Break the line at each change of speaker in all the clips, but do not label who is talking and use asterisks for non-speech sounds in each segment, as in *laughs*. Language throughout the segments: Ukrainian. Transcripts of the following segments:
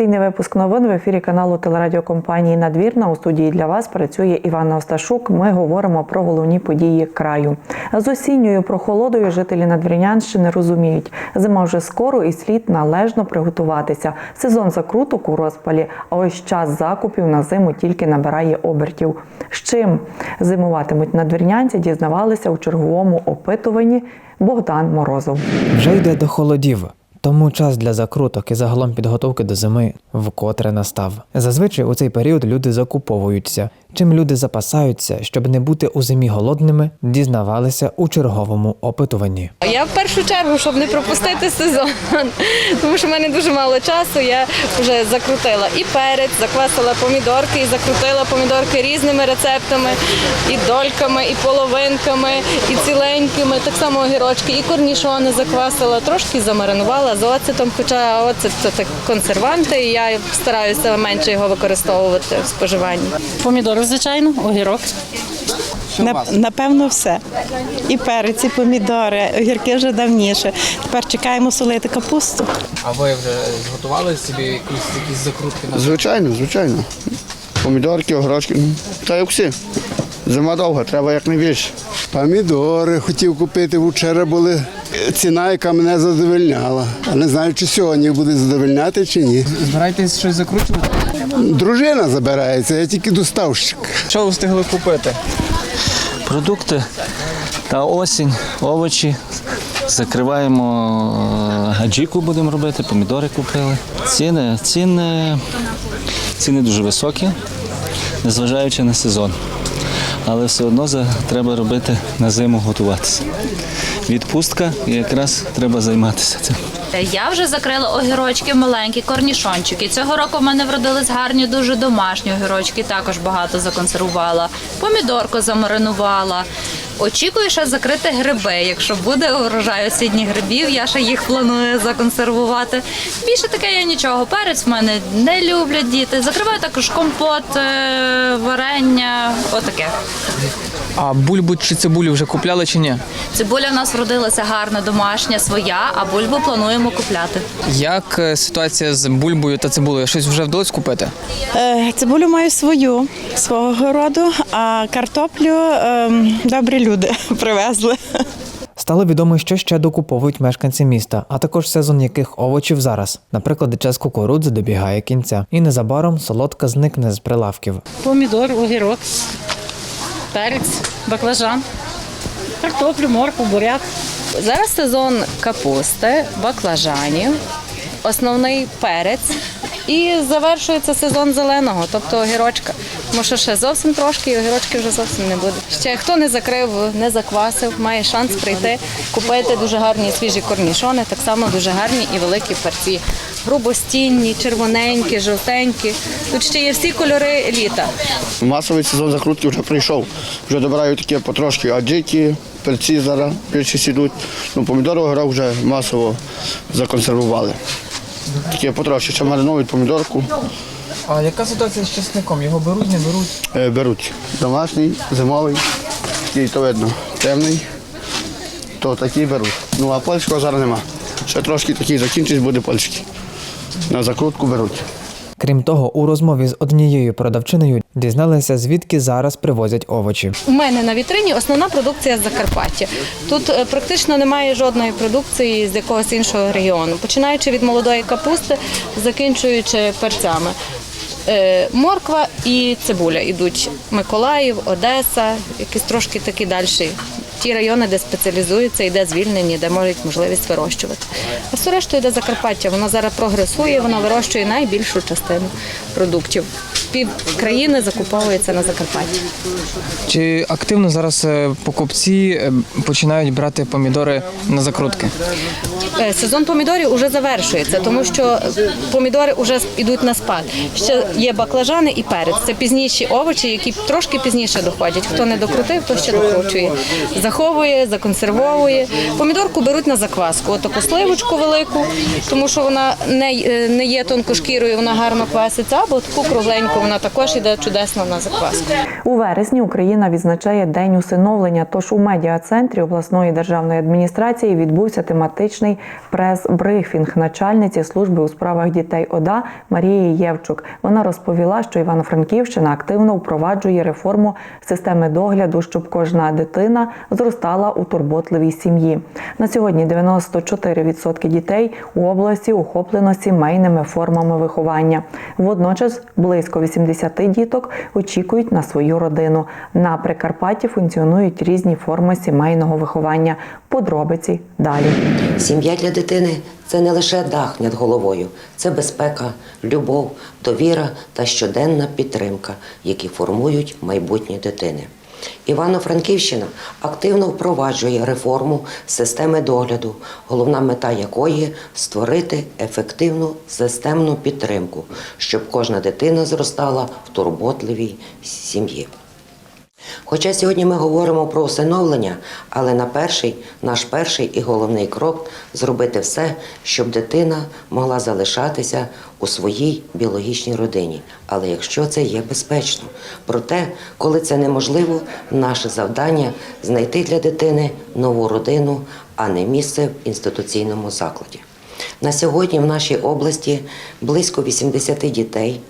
Інформаційний випуск новин в ефірі каналу телерадіокомпанії Надвірна. У студії для вас працює Іванна Осташук. Ми говоримо про головні події краю. З осінньою прохолодою жителі Надвірнянщини розуміють, зима вже скоро і слід належно приготуватися. Сезон закруток у розпалі, а ось час закупів на зиму тільки набирає обертів. З чим зимуватимуть надвірнянці, дізнавалися у черговому опитуванні Богдан Морозов.
Вже йде до холодів, тому час для закруток і загалом підготовки до зими вкотре настав. Зазвичай у цей період люди закуповуються. Чим люди запасаються, щоб не бути у зимі голодними, дізнавалися у черговому опитуванні.
Я в першу чергу, щоб не пропустити сезон, *laughs* тому що в мене дуже мало часу. Я вже закрутила і перець, заквасила помідорки, і закрутила помідорки різними рецептами, і дольками, і половинками, і ціленькими. Так само огірочки, і корнішони заквасила, трошки замаринувала з оцетом, хоча оцет це так консерванти, і я стараюся менше його використовувати в споживанні.
Помідори, звичайно, огірок.
Напевно, все. І перець, і помідори, огірки вже давніше. Тепер чекаємо солити капусту.
А ви вже зготували собі якісь якісь закрутки
Звичайно, звичайно. Помідорки, огірочки. Та як всі. Зима довга, треба як не більше.
Помідори хотів купити, вчора були ціна, яка мене задовольняла. А не знаю, чи сьогодні буде задовольняти чи ні.
збираєтесь щось закручувати?
Дружина забирається, я тільки доставщик.
Що ви встигли купити?
продукти та осінь, овочі. Закриваємо е, аджіку, будемо робити, помідори купили. Ціни, ціни, ціни дуже високі, незважаючи на сезон. Але все одно за- треба робити на зиму готуватися. Відпустка і якраз треба займатися цим.
Я вже закрила огірочки маленькі, корнішончики. Цього року в мене вродились гарні, дуже домашні огірочки, також багато законсервувала. Помідорку замаринувала. Очікую ще закрити гриби. Якщо буде урожай осінніх грибів, я ще їх планую законсервувати. Більше таке я нічого. Перець в мене не люблять діти. Закриваю також компот, е, варення, отаке.
А бульбу чи цибулю вже купляли чи ні?
Цибуля в нас вродилася гарна, домашня, своя, а бульбу плануємо купляти.
Як е, ситуація з бульбою та цибулею? Щось вже вдалося купити?
Е, Цибулю маю свою, свого городу, а картоплю ем, добрі люди *laughs* привезли.
Стало відомо, що ще докуповують мешканці міста, а також сезон яких овочів зараз. Наприклад, час кукурудзи добігає кінця, і незабаром солодка зникне з прилавків.
Помідор, огірок, перець, баклажан, картоплю, моркву, буряк.
Зараз сезон капусти, баклажанів, основний перець. І завершується сезон зеленого, тобто огірочка. Тому що ще зовсім трошки, і огірочки вже зовсім не буде. Ще хто не закрив, не заквасив, має шанс прийти, купити дуже гарні свіжі корнішони, так само дуже гарні і великі перці. Грубостінні, червоненькі, жовтенькі. Тут ще є всі кольори літа.
Масовий сезон закрутки вже прийшов. Вже добирають такі потрошки аджики, перці зараз більшість ідуть. Ну, помідори огірок вже масово законсервували. Такі потрошки, ще маринують помідорку,
А яка ситуація з чесником? Його беруть, не беруть?
е, беруть. Домашній, зимовий, такий то видно, темний, то такий беруть. Ну а польського зараз нема. Ще трошки такий закінчить, буде польський. На закрутку беруть.
Крім того, у розмові з однією продавчиною дізналися, звідки зараз привозять овочі.
У мене на вітрині основна продукція з Закарпаття. Тут е, практично немає жодної продукції з якогось іншого регіону, починаючи від молодої капусти, закінчуючи перцями. Е, Морква і цибуля йдуть Миколаїв, Одеса, якісь трошки такі далі. Ті райони, де спеціалізуються і де звільнені, де мають можливість вирощувати. А все решту йде Закарпаття. Вона зараз прогресує, вона вирощує найбільшу частину продуктів. Пів країни закуповується на Закарпатті.
Чи активно зараз е, покупці е, починають брати помідори на закрутки?
Е, Сезон помідорів вже завершується, тому що помідори вже йдуть на спад. Ще є баклажани і перець. Це пізніші овочі, які трошки пізніше доходять. Хто не докрутив, то ще докручує. Заховує, законсервовує. Помідорку беруть на закваску. Отаку сливочку велику, тому що вона не, не є тонкошкірою, вона гарно кваситься, або таку кругленьку вона також іде чудесно на закваску.
У вересні Україна відзначає День усиновлення. Тож у медіа-центрі обласної державної адміністрації відбувся тематичний прес-брифінг начальниці служби у справах дітей ОДА Марії Євчук. Вона розповіла, що Івано-Франківщина активно впроваджує реформу системи догляду, щоб кожна дитина зростала у турботливій сім'ї. На сьогодні 94% дітей у області охоплено сімейними формами виховання. Водночас близько 80 діток очікують на свою родину. На Прикарпатті функціонують різні форми сімейного виховання. Подробиці далі.
Сім'я для дитини це не лише дах над головою, це безпека, любов, довіра та щоденна підтримка, які формують майбутнє дитини. Івано-Франківщина активно впроваджує реформу системи догляду, головна мета якої створити ефективну системну підтримку, щоб кожна дитина зростала в турботливій сім'ї. Хоча сьогодні ми говоримо про усиновлення, але на перший, наш перший і головний крок зробити все, щоб дитина могла залишатися у своїй біологічній родині. Але якщо це є безпечно. Проте, коли це неможливо, наше завдання знайти для дитини нову родину, а не місце в інституційному закладі. На сьогодні в нашій області близько 80 дітей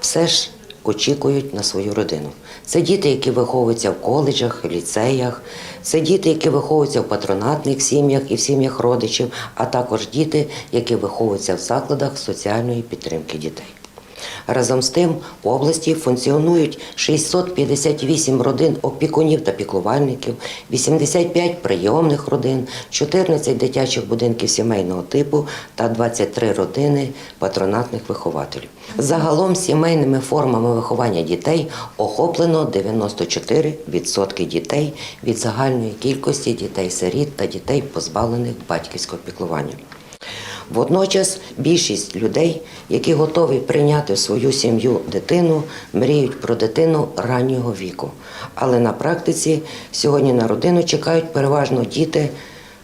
все ж очікують на свою родину. Це діти, які виховуються в коледжах, ліцеях, це діти, які виховуються в патронатних сім'ях і в сім'ях родичів, а також діти, які виховуються в закладах соціальної підтримки дітей. Разом з тим в області функціонують 658 родин опікунів та піклувальників, 85 прийомних родин, 14 дитячих будинків сімейного типу та 23 родини патронатних вихователів. Загалом сімейними формами виховання дітей охоплено 94% дітей від загальної кількості дітей-сиріт та дітей, позбавлених батьківського піклування. Водночас більшість людей, які готові прийняти в свою сім'ю дитину, мріють про дитину раннього віку. Але на практиці сьогодні на родину чекають переважно діти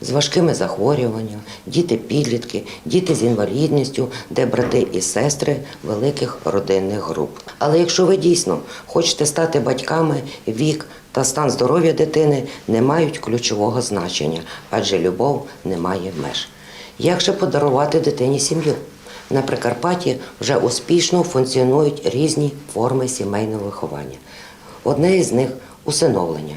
з важкими захворюваннями, діти-підлітки, діти з інвалідністю, де брати і сестри великих родинних груп. Але якщо ви дійсно хочете стати батьками, вік та стан здоров'я дитини не мають ключового значення, адже любов не має меж. Як же подарувати дитині сім'ю? На Прикарпатті вже успішно функціонують різні форми сімейного виховання. Одне із них усиновлення.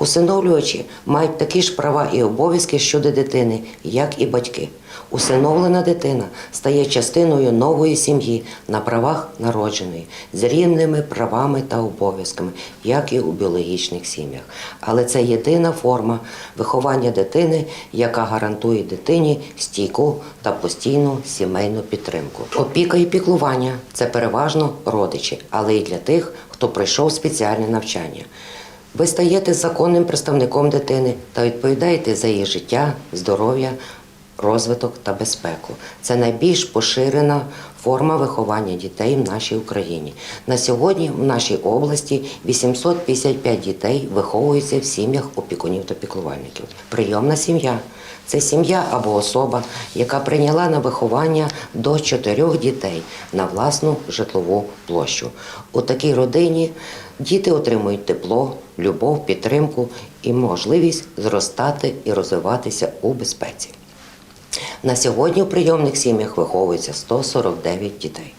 Усиновлювачі мають такі ж права і обов'язки щодо дитини, як і батьки. Усиновлена дитина стає частиною нової сім'ї на правах народженої, з рівними правами та обов'язками, як і у біологічних сім'ях. Але це єдина форма виховання дитини, яка гарантує дитині стійку та постійну сімейну підтримку. Опіка і піклування це переважно родичі, але і для тих, хто пройшов спеціальне навчання. Ви стаєте законним представником дитини та відповідаєте за її життя, здоров'я, розвиток та безпеку. Це найбільш поширена форма виховання дітей в нашій Україні. На сьогодні в нашій області 855 дітей виховуються в сім'ях опікунів та піклувальників. Прийомна сім'я це сім'я або особа, яка прийняла на виховання до чотирьох дітей на власну житлову площу. У такій родині діти отримують тепло, любов, підтримку і можливість зростати і розвиватися у безпеці. На сьогодні у прийомних сім'ях виховується 149 дітей.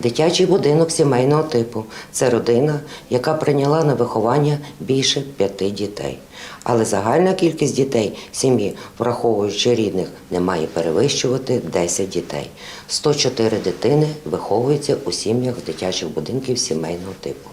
Дитячий будинок сімейного типу це родина, яка прийняла на виховання більше п'яти дітей. Але загальна кількість дітей сім'ї, враховуючи рідних, не має перевищувати 10 дітей. 104 дитини виховуються у сім'ях дитячих будинків сімейного типу.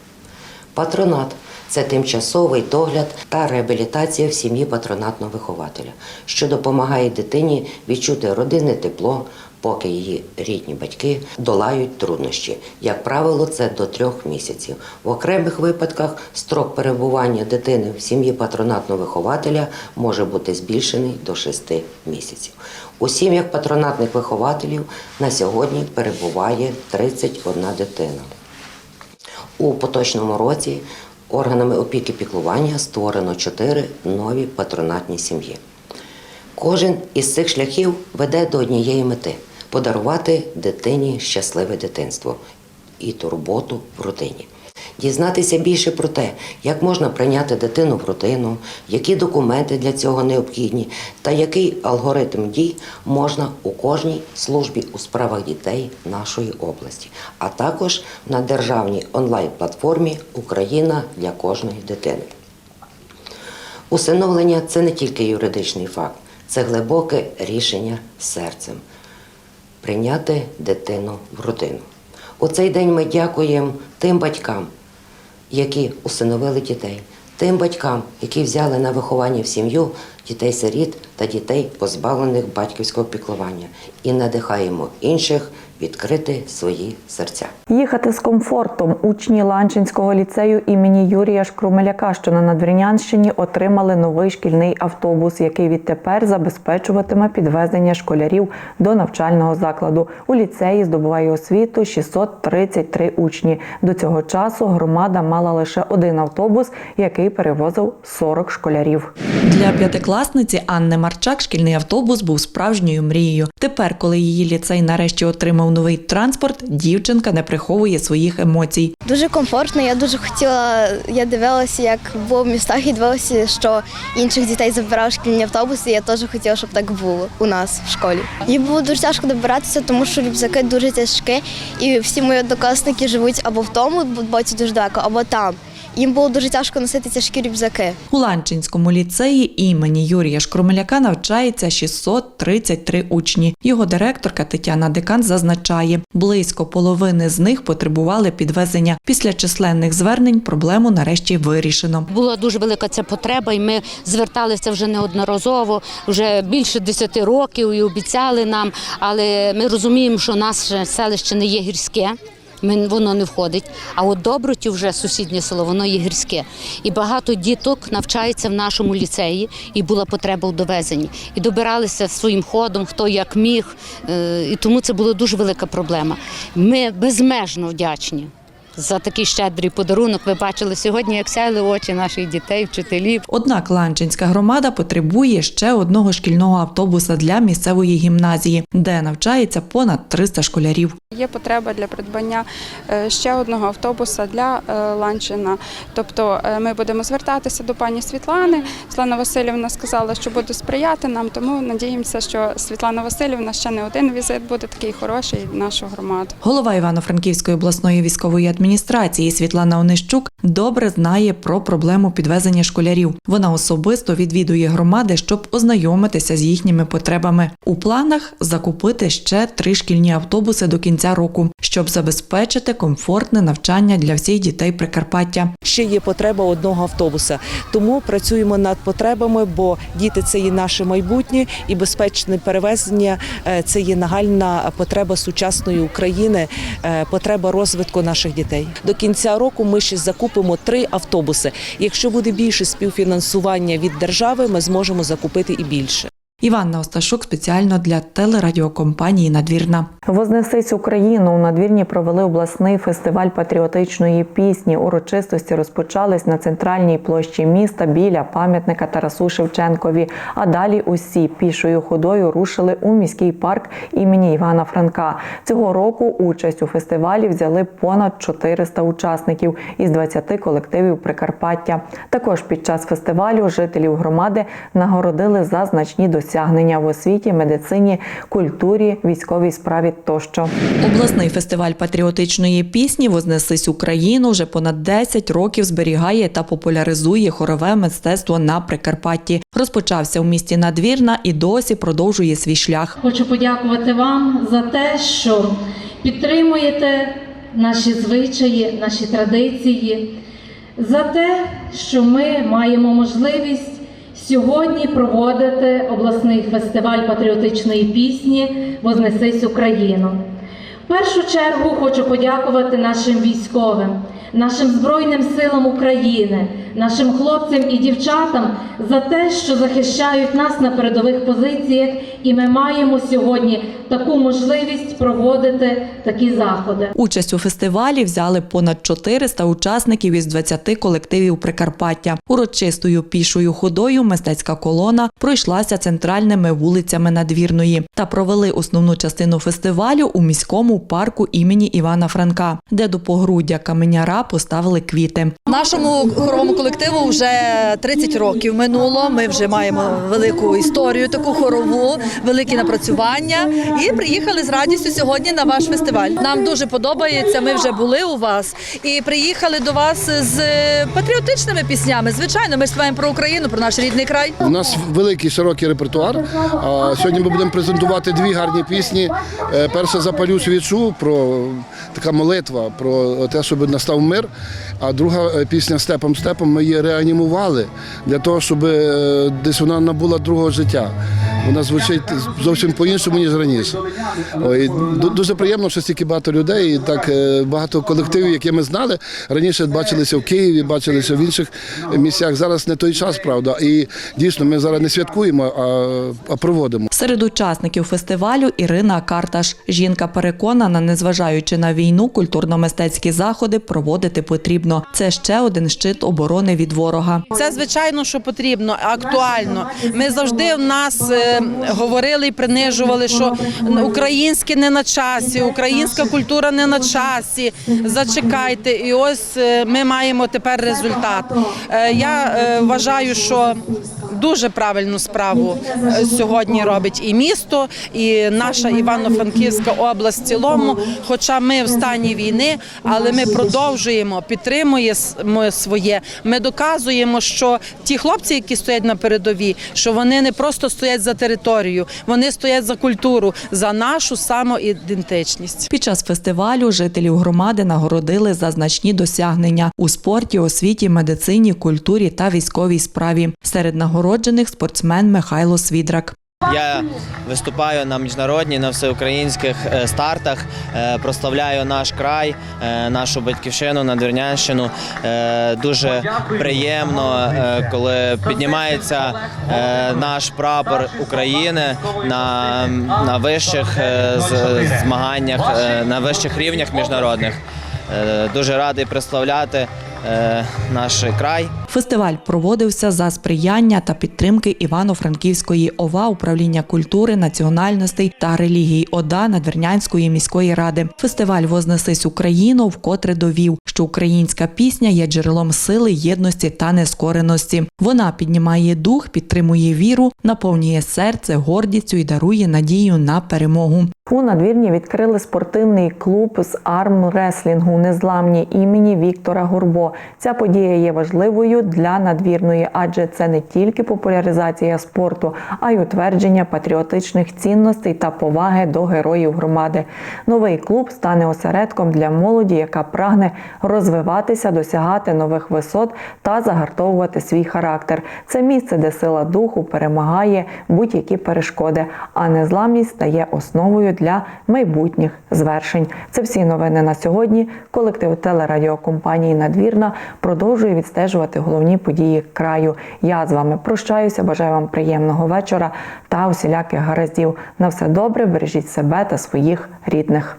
Патронат це тимчасовий догляд та реабілітація в сім'ї патронатного вихователя, що допомагає дитині відчути родинне тепло, поки її рідні батьки долають труднощі. Як правило, це до трьох місяців. В окремих випадках строк перебування дитини в сім'ї патронатного вихователя може бути збільшений до шести місяців. У сім'ях патронатних вихователів на сьогодні перебуває 31 дитина. У поточному році органами опіки піклування створено чотири нові патронатні сім'ї. Кожен із цих шляхів веде до однієї мети подарувати дитині щасливе дитинство. і турботу в родині. Дізнатися більше про те, як можна прийняти дитину в родину, які документи для цього необхідні, та який алгоритм дій можна у кожній службі у справах дітей нашої області, а також на державній онлайн-платформі Україна для кожної дитини. Усиновлення це не тільки юридичний факт, це глибоке рішення серцем прийняти дитину в родину. У цей день ми дякуємо тим батькам, які усиновили дітей, тим батькам, які взяли на виховання в сім'ю дітей-сиріт та дітей, позбавлених батьківського піклування, і надихаємо інших відкрити свої серця.
Їхати з комфортом учні Ланчинського ліцею імені Юрія Шкрумеляка, що на Надвірнянщині, отримали новий шкільний автобус, який відтепер забезпечуватиме підвезення школярів до навчального закладу. У ліцеї здобуває освіту 633 учні. До цього часу громада мала лише один автобус, який перевозив 40 школярів.
Для п'ятикласниці Анни Марчак шкільний автобус був справжньою мрією. Тепер, коли її ліцей нарешті отримав новий транспорт, дівчинка не приховує своїх емоцій.
Дуже комфортно. Я дуже хотіла. Я дивилася, як було в містах, і дивилася, що інших дітей забирав шкільні автобуси. Я теж хотіла, щоб так було у нас в школі. Їй було дуже тяжко добиратися, тому що рюкзаки дуже тяжкі, і всі мої однокласники живуть або в тому боці дуже далеко, або там. Їм було дуже тяжко носити тяжкі рюкзаки.
У Ланчинському ліцеї імені Юрія Шкрумеляка навчається 633 учні. Його директорка Тетяна Декан зазначає, близько половини з них потребували підвезення. Після численних звернень проблему нарешті вирішено.
Була дуже велика ця потреба, і ми зверталися вже неодноразово, вже більше 10 років і обіцяли нам. Але ми розуміємо, що наше селище не є гірське. Воно не входить. А от Добротів вже сусіднє село, воно є гірське. І багато діток навчається в нашому ліцеї, і була потреба у довезенні. І добиралися своїм ходом, хто як міг. Е, І тому це була дуже велика проблема. Ми безмежно вдячні. За такий щедрий подарунок ви бачили сьогодні, як сяяли очі наших дітей, вчителів.
Однак Ланчинська громада потребує ще одного шкільного автобуса для місцевої гімназії, де навчається понад 300 школярів.
Є потреба для придбання е, ще одного автобуса для е, Ланчина. Тобто е, ми будемо звертатися до пані Світлани. Світлана Васильівна сказала, що буде сприяти нам, тому надіємося, що Світлана Васильівна ще не один візит буде такий хороший нашу громаду.
Голова Івано-Франківської обласної військової адміністрації Світлана Онищук добре знає про проблему підвезення школярів. Вона особисто відвідує громади, щоб ознайомитися з їхніми потребами. У планах закупити ще три шкільні автобуси до кінця року, щоб забезпечити комфортне навчання для всіх дітей Прикарпаття.
ще є потреба одного автобуса. Тому працюємо над потребами, бо діти це є наше майбутнє і безпечне перевезення е, це є нагальна потреба сучасної України, е, потреба розвитку наших дітей. До кінця року ми ще закупимо три автобуси. Якщо буде більше співфінансування від держави, ми зможемо закупити і більше.
Іванна Осташук спеціально для телерадіокомпанії Надвірна.
Вознесись Україну у надвірні провели обласний фестиваль патріотичної пісні. Урочистості розпочались на центральній площі міста біля пам'ятника Тарасу Шевченкові. А далі усі пішою ходою рушили у міський парк імені Івана Франка. Цього року участь у фестивалі взяли понад 400 учасників із 20 колективів Прикарпаття. Також під час фестивалю жителів громади нагородили за значні досягнення в освіті, медицині, культурі, військовій справі тощо.
Обласний фестиваль патріотичної пісні Вознесись Україну вже понад 10 років зберігає та популяризує хорове мистецтво на Прикарпатті. Розпочався у місті Надвірна і досі продовжує свій шлях.
Хочу подякувати вам за те, що підтримуєте наші звичаї, наші традиції, за те, що ми маємо можливість сьогодні проводити обласний фестиваль патріотичної пісні Вознесись Україну. В першу чергу хочу подякувати нашим військовим, нашим Збройним силам України, нашим хлопцям і дівчатам за те, що захищають нас на передових позиціях і ми маємо сьогодні таку можливість проводити такі заходи.
Участь у фестивалі взяли понад 400 учасників із 20 колективів Прикарпаття. Урочистою пішою ходою мистецька колона пройшлася центральними вулицями Надвірної та провели основну частину фестивалю у міському парку імені Івана Франка, де до погруддя каменяра поставили квіти.
Нашому хоровому колективу вже 30 років минуло. Ми вже маємо велику історію, таку хорову, великі напрацювання. І приїхали з радістю сьогодні на ваш фестиваль. Нам дуже подобається. Ми вже були у вас і приїхали до вас з патріотичними піснями. Звичайно, ми співаємо про Україну, про наш рідний край.
У нас великий широкий репертуар. Сьогодні ми будемо презентувати дві гарні пісні. Е, Перша запалю свічу про така молитва про те, щоб настав мир. А друга е, пісня Степом Степом ми її реанімували для того, щоб е, десь вона набула другого життя. Вона звучить зовсім по-іншому, ніж раніше. Ой, дуже приємно, що стільки багато людей, і так е, багато колективів, які ми знали. Раніше бачилися в Києві, бачилися в інших місцях. Зараз не той час, правда. І дійсно ми зараз не святкуємо, а, а проводимо.
Серед учасників фестивалю Ірина Карташ. Жінка переконана, незважаючи на війну, культурно-мистецькі заходи проводити потрібно. Це ще один щит оборони від ворога.
Це звичайно, що потрібно, актуально. Ми завжди в нас е, говорили і принижували, що українське не на часі, українська культура не на часі. Зачекайте, і ось е, ми маємо тепер результат. Е, Я е, вважаю, що дуже правильну справу сьогодні робить і місто, і наша Івано-Франківська область в цілому. Хоча ми в стані війни, але ми продовжуємо підтримуємо своє. Ми доказуємо, що ті хлопці, які стоять на передовій, що вони не просто стоять за територію, вони стоять за культуру, за нашу самоідентичність.
Під час фестивалю жителів громади нагородили за значні досягнення у спорті, освіті, медицині, культурі та військовій справі. Серед нагороджених спортсмен Михайло Свідрак.
Я виступаю на міжнародних, на всеукраїнських е, стартах, е, прославляю наш край, е, нашу батьківщину, Надвірнянщину. Дуже приємно, коли піднімається наш прапор України на, на вищих змаганнях, на вищих рівнях міжнародних. Дуже радий представляти наш край.
Фестиваль проводився за сприяння та підтримки Івано-Франківської ОВА управління культури, національностей та релігій ОДА Надвірнянської міської ради. Фестиваль Вознесись Україну вкотре довів, що українська пісня є джерелом сили, єдності та нескореності. Вона піднімає дух, підтримує віру, наповнює серце гордістю і дарує надію на перемогу.
У надвірні відкрили спортивний клуб з армреслінгу незламні імені Віктора Гурбо. Ця подія є важливою для надвірної, адже це не тільки популяризація спорту, а й утвердження патріотичних цінностей та поваги до героїв громади. Новий клуб стане осередком для молоді, яка прагне розвиватися, досягати нових висот та загартовувати свій характер. Це місце, де сила духу перемагає будь-які перешкоди, а незламність стає основою для майбутніх звершень. Це всі новини на сьогодні. Колектив телерадіокомпанії Надвірна продовжує відстежувати головні події краю. Я з вами прощаюся. Бажаю вам приємного вечора та усіляких гараздів. На все добре, бережіть себе та своїх рідних.